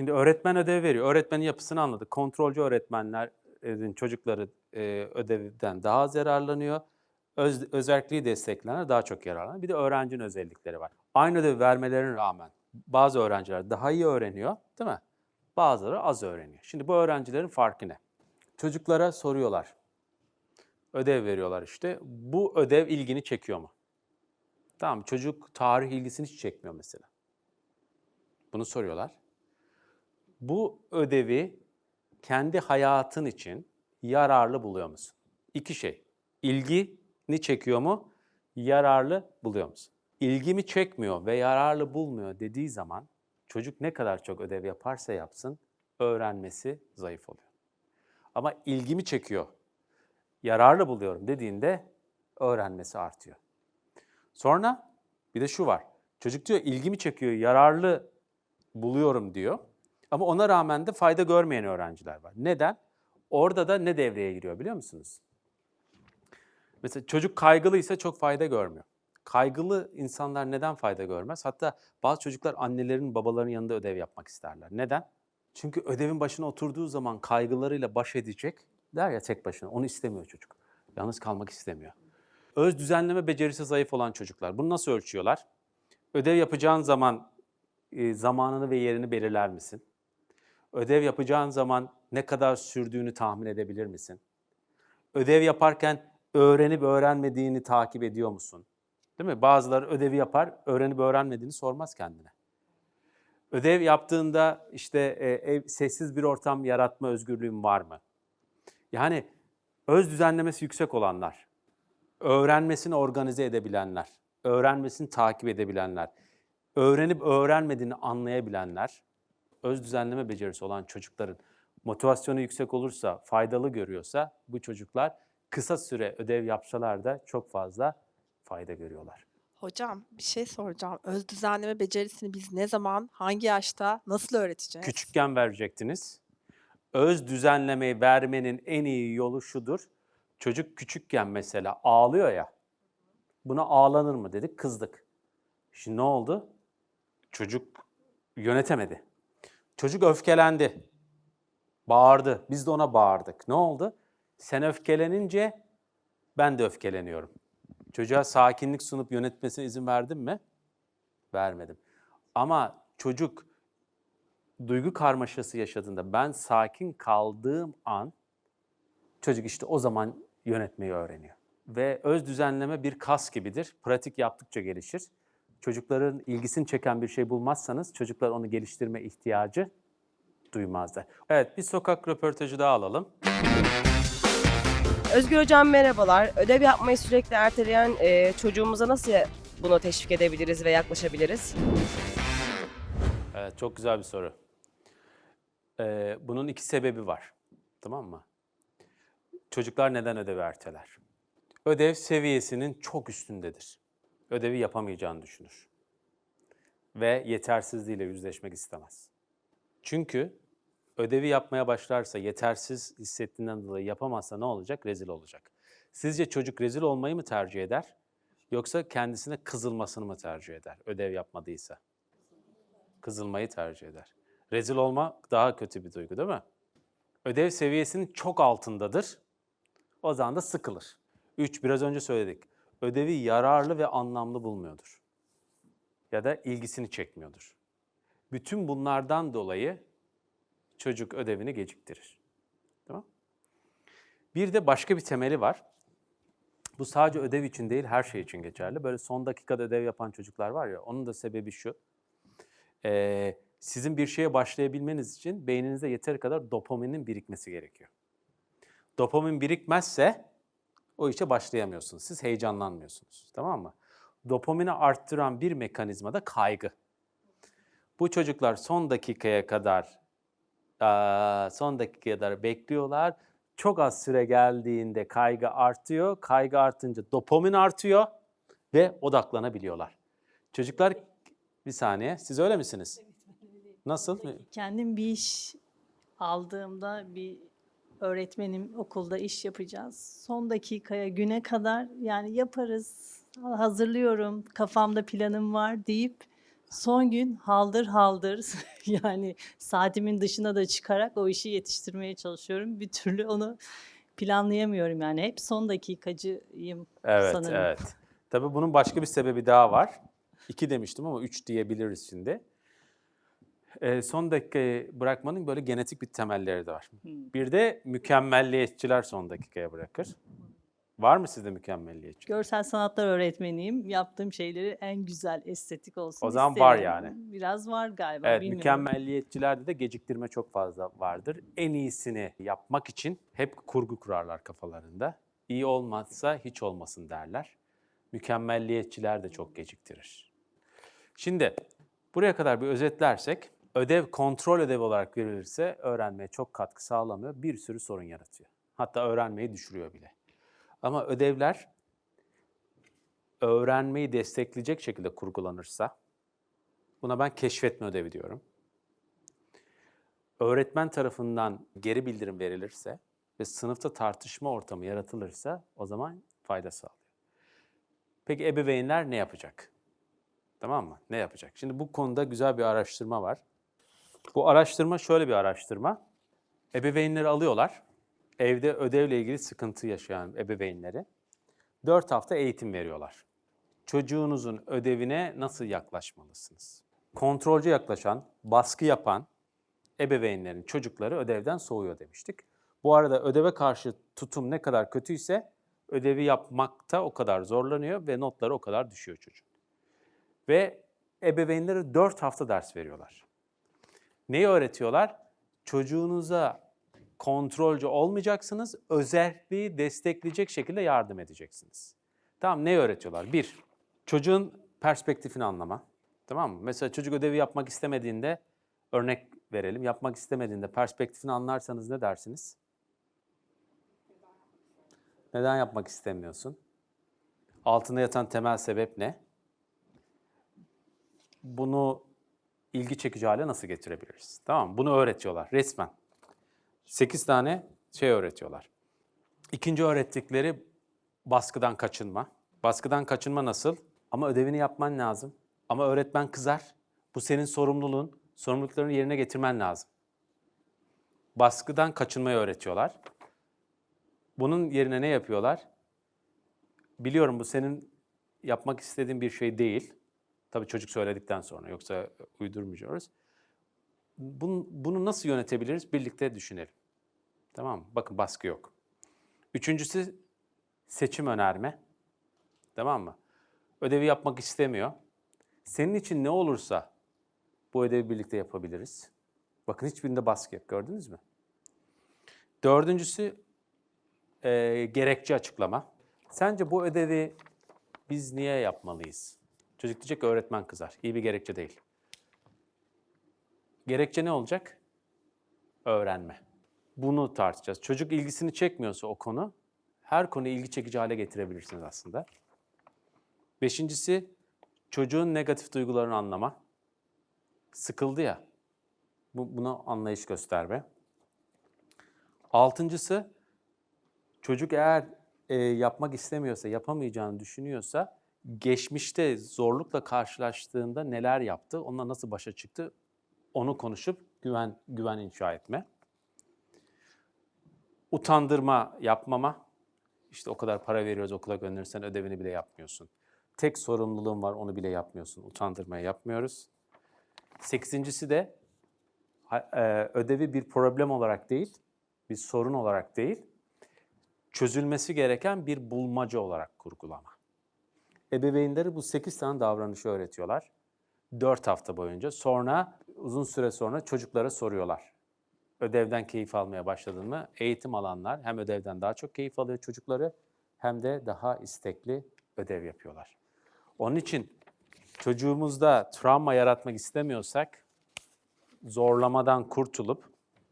Şimdi öğretmen ödev veriyor. Öğretmenin yapısını anladık. Kontrolcü öğretmenlerin çocukları e, ödevden daha az yararlanıyor. Öz, özelliği desteklenenler daha çok yararlanıyor. Bir de öğrencinin özellikleri var. Aynı ödevi vermelerine rağmen bazı öğrenciler daha iyi öğreniyor, değil mi? Bazıları az öğreniyor. Şimdi bu öğrencilerin farkı ne? Çocuklara soruyorlar. Ödev veriyorlar işte. Bu ödev ilgini çekiyor mu? Tamam çocuk tarih ilgisini hiç çekmiyor mesela. Bunu soruyorlar. Bu ödevi kendi hayatın için yararlı buluyor musun? İki şey. İlgini çekiyor mu? Yararlı buluyor musun? İlgimi çekmiyor ve yararlı bulmuyor dediği zaman çocuk ne kadar çok ödev yaparsa yapsın öğrenmesi zayıf oluyor. Ama ilgimi çekiyor, yararlı buluyorum dediğinde öğrenmesi artıyor. Sonra bir de şu var. Çocuk diyor ilgimi çekiyor, yararlı buluyorum diyor. Ama ona rağmen de fayda görmeyen öğrenciler var. Neden? Orada da ne devreye giriyor biliyor musunuz? Mesela çocuk kaygılıysa çok fayda görmüyor. Kaygılı insanlar neden fayda görmez? Hatta bazı çocuklar annelerin, babaların yanında ödev yapmak isterler. Neden? Çünkü ödevin başına oturduğu zaman kaygılarıyla baş edecek der ya tek başına. Onu istemiyor çocuk. Yalnız kalmak istemiyor. Öz düzenleme becerisi zayıf olan çocuklar. Bunu nasıl ölçüyorlar? Ödev yapacağın zaman e, zamanını ve yerini belirler misin? Ödev yapacağın zaman ne kadar sürdüğünü tahmin edebilir misin? Ödev yaparken öğrenip öğrenmediğini takip ediyor musun? Değil mi? Bazıları ödevi yapar, öğrenip öğrenmediğini sormaz kendine. Ödev yaptığında işte e, ev, sessiz bir ortam yaratma özgürlüğün var mı? Yani öz düzenlemesi yüksek olanlar, öğrenmesini organize edebilenler, öğrenmesini takip edebilenler, öğrenip öğrenmediğini anlayabilenler, öz düzenleme becerisi olan çocukların motivasyonu yüksek olursa, faydalı görüyorsa bu çocuklar kısa süre ödev yapsalar da çok fazla fayda görüyorlar. Hocam bir şey soracağım. Öz düzenleme becerisini biz ne zaman, hangi yaşta, nasıl öğreteceğiz? Küçükken verecektiniz. Öz düzenlemeyi vermenin en iyi yolu şudur. Çocuk küçükken mesela ağlıyor ya. Buna ağlanır mı dedik, kızdık. Şimdi ne oldu? Çocuk yönetemedi. Çocuk öfkelendi. Bağırdı. Biz de ona bağırdık. Ne oldu? Sen öfkelenince ben de öfkeleniyorum. Çocuğa sakinlik sunup yönetmesine izin verdim mi? Vermedim. Ama çocuk duygu karmaşası yaşadığında ben sakin kaldığım an çocuk işte o zaman yönetmeyi öğreniyor. Ve öz düzenleme bir kas gibidir. Pratik yaptıkça gelişir. Çocukların ilgisini çeken bir şey bulmazsanız çocuklar onu geliştirme ihtiyacı duymazlar. Evet bir sokak röportajı daha alalım. Özgür Hocam merhabalar. Ödev yapmayı sürekli erteleyen e, çocuğumuza nasıl buna teşvik edebiliriz ve yaklaşabiliriz? Evet, çok güzel bir soru. Ee, bunun iki sebebi var. Tamam mı? Çocuklar neden ödevi erteler? Ödev seviyesinin çok üstündedir. Ödevi yapamayacağını düşünür. Ve yetersizliğiyle yüzleşmek istemez. Çünkü ödevi yapmaya başlarsa, yetersiz hissettiğinden dolayı yapamazsa ne olacak? Rezil olacak. Sizce çocuk rezil olmayı mı tercih eder? Yoksa kendisine kızılmasını mı tercih eder ödev yapmadıysa? kızılmayı tercih eder. Rezil olmak daha kötü bir duygu değil mi? Ödev seviyesinin çok altındadır. O zaman da sıkılır. Üç, biraz önce söyledik. Ödevi yararlı ve anlamlı bulmuyordur. Ya da ilgisini çekmiyordur. Bütün bunlardan dolayı çocuk ödevini geciktirir. Tamam? Bir de başka bir temeli var. Bu sadece ödev için değil, her şey için geçerli. Böyle son dakikada ödev yapan çocuklar var ya, onun da sebebi şu. Ee, sizin bir şeye başlayabilmeniz için beyninizde yeteri kadar dopaminin birikmesi gerekiyor. Dopamin birikmezse o işe başlayamıyorsunuz. Siz heyecanlanmıyorsunuz. Tamam mı? Dopamini arttıran bir mekanizma da kaygı. Bu çocuklar son dakikaya kadar son dakikaya kadar bekliyorlar. Çok az süre geldiğinde kaygı artıyor. Kaygı artınca dopamin artıyor ve odaklanabiliyorlar. Çocuklar bir saniye. Siz öyle misiniz? Nasıl? Kendim bir iş aldığımda bir öğretmenim okulda iş yapacağız. Son dakikaya güne kadar yani yaparız, hazırlıyorum, kafamda planım var deyip Son gün haldır haldır yani saatimin dışına da çıkarak o işi yetiştirmeye çalışıyorum. Bir türlü onu planlayamıyorum yani. Hep son dakikacıyım Evet, sanırım. evet. Tabii bunun başka bir sebebi daha var. İki demiştim ama üç diyebiliriz şimdi. Ee, son dakikayı bırakmanın böyle genetik bir temelleri de var. Hmm. Bir de mükemmelliyetçiler son dakikaya bırakır. Var mı sizde mükemmelliyetçi? Görsel sanatlar öğretmeniyim. Yaptığım şeyleri en güzel, estetik olsun O zaman var isterim. yani. Biraz var galiba. Evet, bilmiyorum. mükemmelliyetçilerde de geciktirme çok fazla vardır. En iyisini yapmak için hep kurgu kurarlar kafalarında. İyi olmazsa hiç olmasın derler. Mükemmelliyetçiler de çok geciktirir. Şimdi buraya kadar bir özetlersek, ödev kontrol ödevi olarak verilirse öğrenmeye çok katkı sağlamıyor, bir sürü sorun yaratıyor. Hatta öğrenmeyi düşürüyor bile. Ama ödevler öğrenmeyi destekleyecek şekilde kurgulanırsa, Buna ben keşfetme ödevi diyorum. Öğretmen tarafından geri bildirim verilirse ve sınıfta tartışma ortamı yaratılırsa o zaman fayda sağlıyor. Peki ebeveynler ne yapacak? Tamam mı? Ne yapacak? Şimdi bu konuda güzel bir araştırma var. Bu araştırma şöyle bir araştırma. Ebeveynleri alıyorlar. Evde ödevle ilgili sıkıntı yaşayan ebeveynleri 4 hafta eğitim veriyorlar çocuğunuzun ödevine nasıl yaklaşmalısınız? Kontrolcü yaklaşan, baskı yapan ebeveynlerin çocukları ödevden soğuyor demiştik. Bu arada ödeve karşı tutum ne kadar kötüyse ödevi yapmakta o kadar zorlanıyor ve notları o kadar düşüyor çocuğun. Ve ebeveynlere 4 hafta ders veriyorlar. Neyi öğretiyorlar? Çocuğunuza kontrolcü olmayacaksınız, özelliği destekleyecek şekilde yardım edeceksiniz. Tamam ne öğretiyorlar? Bir, çocuğun perspektifini anlama. Tamam mı? Mesela çocuk ödevi yapmak istemediğinde, örnek verelim, yapmak istemediğinde perspektifini anlarsanız ne dersiniz? Neden yapmak istemiyorsun? Altında yatan temel sebep ne? Bunu ilgi çekici hale nasıl getirebiliriz? Tamam mı? Bunu öğretiyorlar resmen. 8 tane şey öğretiyorlar. İkinci öğrettikleri baskıdan kaçınma. Baskıdan kaçınma nasıl? Ama ödevini yapman lazım. Ama öğretmen kızar. Bu senin sorumluluğun. Sorumluluklarını yerine getirmen lazım. Baskıdan kaçınmayı öğretiyorlar. Bunun yerine ne yapıyorlar? Biliyorum bu senin yapmak istediğin bir şey değil. Tabii çocuk söyledikten sonra yoksa uydurmayacağız. Bunu, bunu nasıl yönetebiliriz? Birlikte düşünelim. Tamam mı? Bakın baskı yok. Üçüncüsü seçim önerme. Tamam mı? Ödevi yapmak istemiyor. Senin için ne olursa bu ödevi birlikte yapabiliriz. Bakın hiçbirinde baskı yok. Gördünüz mü? Dördüncüsü e, gerekçe açıklama. Sence bu ödevi biz niye yapmalıyız? Çocuk diyecek ki öğretmen kızar. İyi bir gerekçe değil. Gerekçe ne olacak? Öğrenme. Bunu tartışacağız. Çocuk ilgisini çekmiyorsa o konu, her konuyu ilgi çekici hale getirebilirsiniz aslında. Beşincisi, çocuğun negatif duygularını anlama. Sıkıldı ya, bu, buna anlayış gösterme. Altıncısı, çocuk eğer e, yapmak istemiyorsa, yapamayacağını düşünüyorsa, geçmişte zorlukla karşılaştığında neler yaptı, onunla nasıl başa çıktı, onu konuşup güven güven inşa etme. Utandırma yapmama. İşte o kadar para veriyoruz okula gönderirsen ödevini bile yapmıyorsun. Tek sorumluluğun var onu bile yapmıyorsun. Utandırmaya yapmıyoruz. Sekizincisi de e, ödevi bir problem olarak değil, bir sorun olarak değil, çözülmesi gereken bir bulmaca olarak kurgulama. Ebeveynleri bu sekiz tane davranışı öğretiyorlar. Dört hafta boyunca. Sonra uzun süre sonra çocuklara soruyorlar. Ödevden keyif almaya başladın mı? Eğitim alanlar hem ödevden daha çok keyif alıyor çocukları hem de daha istekli ödev yapıyorlar. Onun için çocuğumuzda travma yaratmak istemiyorsak zorlamadan kurtulup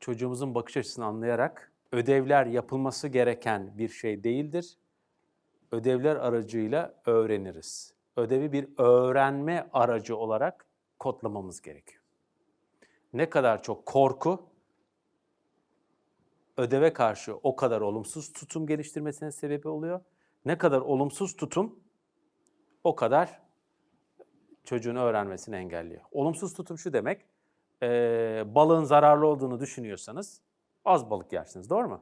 çocuğumuzun bakış açısını anlayarak ödevler yapılması gereken bir şey değildir. Ödevler aracıyla öğreniriz. Ödevi bir öğrenme aracı olarak kodlamamız gerekiyor. Ne kadar çok korku ödeve karşı o kadar olumsuz tutum geliştirmesine sebep oluyor. Ne kadar olumsuz tutum o kadar çocuğun öğrenmesini engelliyor. Olumsuz tutum şu demek, eee, balığın zararlı olduğunu düşünüyorsanız az balık yersiniz, doğru mu?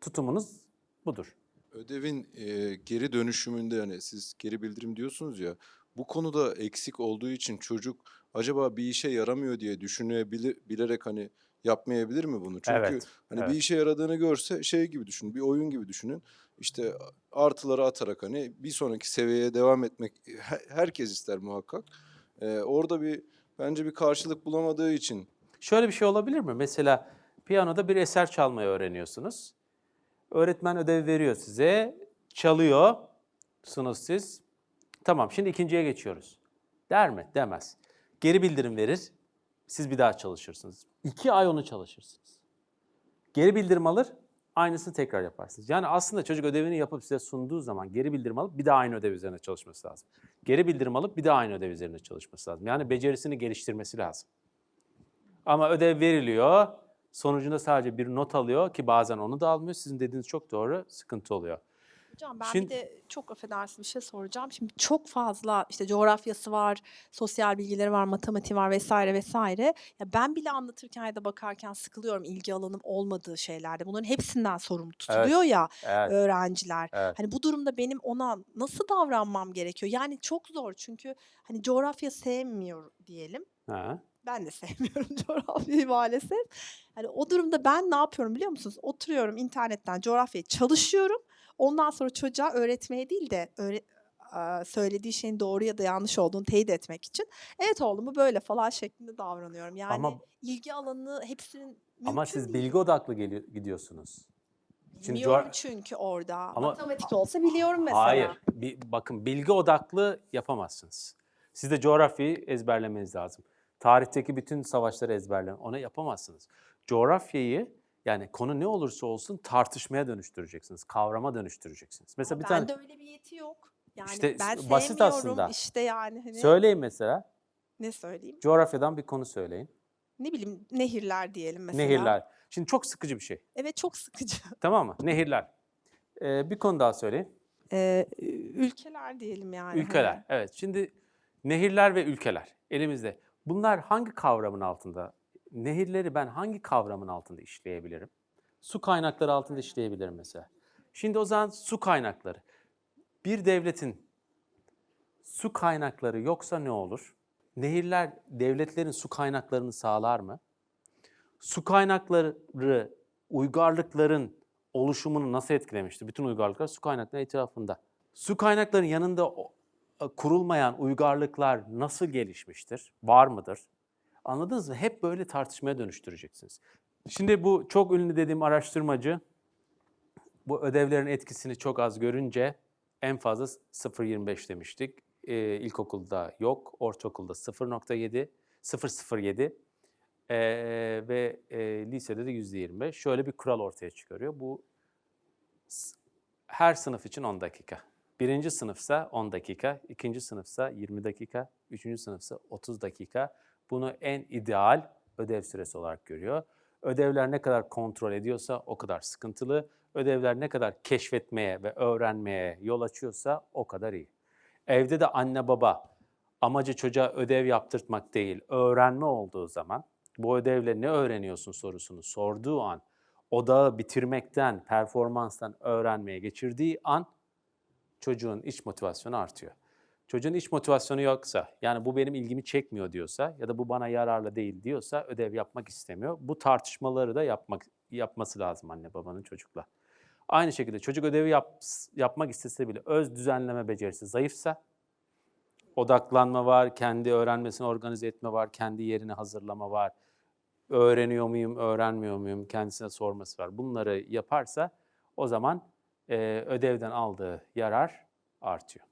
Tutumunuz budur. Ödevin e, geri dönüşümünde yani siz geri bildirim diyorsunuz ya bu konuda eksik olduğu için çocuk acaba bir işe yaramıyor diye düşünebilir bilerek hani yapmayabilir mi bunu? Çünkü Evet, hani evet. bir işe yaradığını görse şey gibi düşünün, bir oyun gibi düşünün. İşte artıları atarak hani bir sonraki seviyeye devam etmek he- herkes ister muhakkak. E, orada bir bence bir karşılık bulamadığı için Şöyle bir şey olabilir mi? Mesela piyanoda bir eser çalmayı öğreniyorsunuz. Öğretmen ödev veriyor size, çalıyorsunuz siz. Tamam, şimdi ikinciye geçiyoruz. Der mi? Demez. Geri bildirim verir, siz bir daha çalışırsınız. İki ay onu çalışırsınız. Geri bildirim alır, aynısını tekrar yaparsınız. Yani aslında çocuk ödevini yapıp size sunduğu zaman geri bildirim alıp bir daha aynı ödev üzerine çalışması lazım. Geri bildirim alıp bir daha aynı ödev üzerine çalışması lazım. Yani becerisini geliştirmesi lazım. Ama ödev veriliyor, sonucunda sadece bir not alıyor ki bazen onu da almıyor. Sizin dediğiniz çok doğru, sıkıntı oluyor. Hocam ben Şimdi- bir de çok affedersin bir şey soracağım. Şimdi çok fazla işte coğrafyası var, sosyal bilgileri var, matematiği var vesaire vesaire. Ya ben bile anlatırken ya da bakarken sıkılıyorum ilgi alanım olmadığı şeylerde. Bunların hepsinden sorumlu tutuluyor ya Evet, öğrenciler. evet. Hani bu durumda benim ona nasıl davranmam gerekiyor? Yani çok zor çünkü hani coğrafya sevmiyor diyelim. Ha. Ben de sevmiyorum coğrafyayı maalesef. Hani o durumda ben ne yapıyorum biliyor musunuz? Oturuyorum internetten coğrafyayı çalışıyorum. Ondan sonra çocuğa öğretmeye değil de öğre- eee, söylediği şeyin doğru ya da yanlış olduğunu teyit etmek için. Evet oğlum bu böyle falan şeklinde davranıyorum. Yani Ama- ilgi alanı hepsinin Ama siz değil. bilgi odaklı geliyor, gidiyorsunuz. Bilmiyorum coğra- çünkü orada. Ama- Matematik olsa biliyorum mesela. Hayır. Bir, bakın bilgi odaklı yapamazsınız. Siz de coğrafyayı ezberlemeniz lazım. Tarihteki bütün savaşları ezberleyin. Onu yapamazsınız. Coğrafyayı yani konu ne olursa olsun tartışmaya dönüştüreceksiniz. Kavrama dönüştüreceksiniz. Mesela Ama bir tane bende öyle bir yeti yok. Yani İşte ben basit aslında. işte yani hani söyleyin mesela. ne söyleyeyim? Coğrafyadan bir konu söyleyin. Ne bileyim nehirler diyelim mesela. Nehirler. Şimdi çok sıkıcı bir şey. Evet çok sıkıcı. Tamam mı? Nehirler. Ee, bir konu daha söyleyin. Ee, ülkeler diyelim yani. hani. Ülkeler. Evet. Şimdi nehirler ve ülkeler elimizde. Bunlar hangi kavramın altında? Nehirleri ben hangi kavramın altında işleyebilirim? Su kaynakları altında işleyebilirim mesela. Şimdi o zaman su kaynakları. Bir devletin su kaynakları yoksa ne olur? Nehirler devletlerin su kaynaklarını sağlar mı? Su kaynakları uygarlıkların oluşumunu nasıl etkilemiştir? Bütün uygarlıklar su kaynakları etrafında. Su kaynaklarının yanında kurulmayan uygarlıklar nasıl gelişmiştir? Var mıdır? Anladınız mı? Hep böyle tartışmaya dönüştüreceksiniz. Şimdi bu çok ünlü dediğim araştırmacı bu ödevlerin etkisini çok az görünce en fazla 0.25 demiştik. Ee, ilkokulda yok, ortaokulda 0.7, 0.07 ee, ve e, lisede de %25. Şöyle bir kural ortaya çıkarıyor. Bu her sınıf için 10 dakika. Birinci sınıfsa 10 dakika, ikinci sınıfsa 20 dakika, üçüncü sınıfsa 30 dakika. Bunu en ideal ödev süresi olarak görüyor. Ödevler ne kadar kontrol ediyorsa o kadar sıkıntılı. Ödevler ne kadar keşfetmeye ve öğrenmeye yol açıyorsa o kadar iyi. Evde de anne baba amacı çocuğa ödev yaptırtmak değil, öğrenme olduğu zaman bu ödevle ne öğreniyorsun sorusunu sorduğu an odağı bitirmekten, performanstan öğrenmeye geçirdiği an çocuğun iç motivasyonu artıyor. Çocuğun iç motivasyonu yoksa, yani bu benim ilgimi çekmiyor diyorsa ya da bu bana yararlı değil diyorsa ödev yapmak istemiyor. Bu tartışmaları da yapmak yapması lazım anne babanın çocukla. Aynı şekilde çocuk ödevi yap, yapmak istese bile öz düzenleme becerisi zayıfsa, odaklanma var, kendi öğrenmesini organize etme var, kendi yerini hazırlama var, öğreniyor muyum, öğrenmiyor muyum kendisine sorması var. Bunları yaparsa o zaman ödevden aldığı yarar artıyor.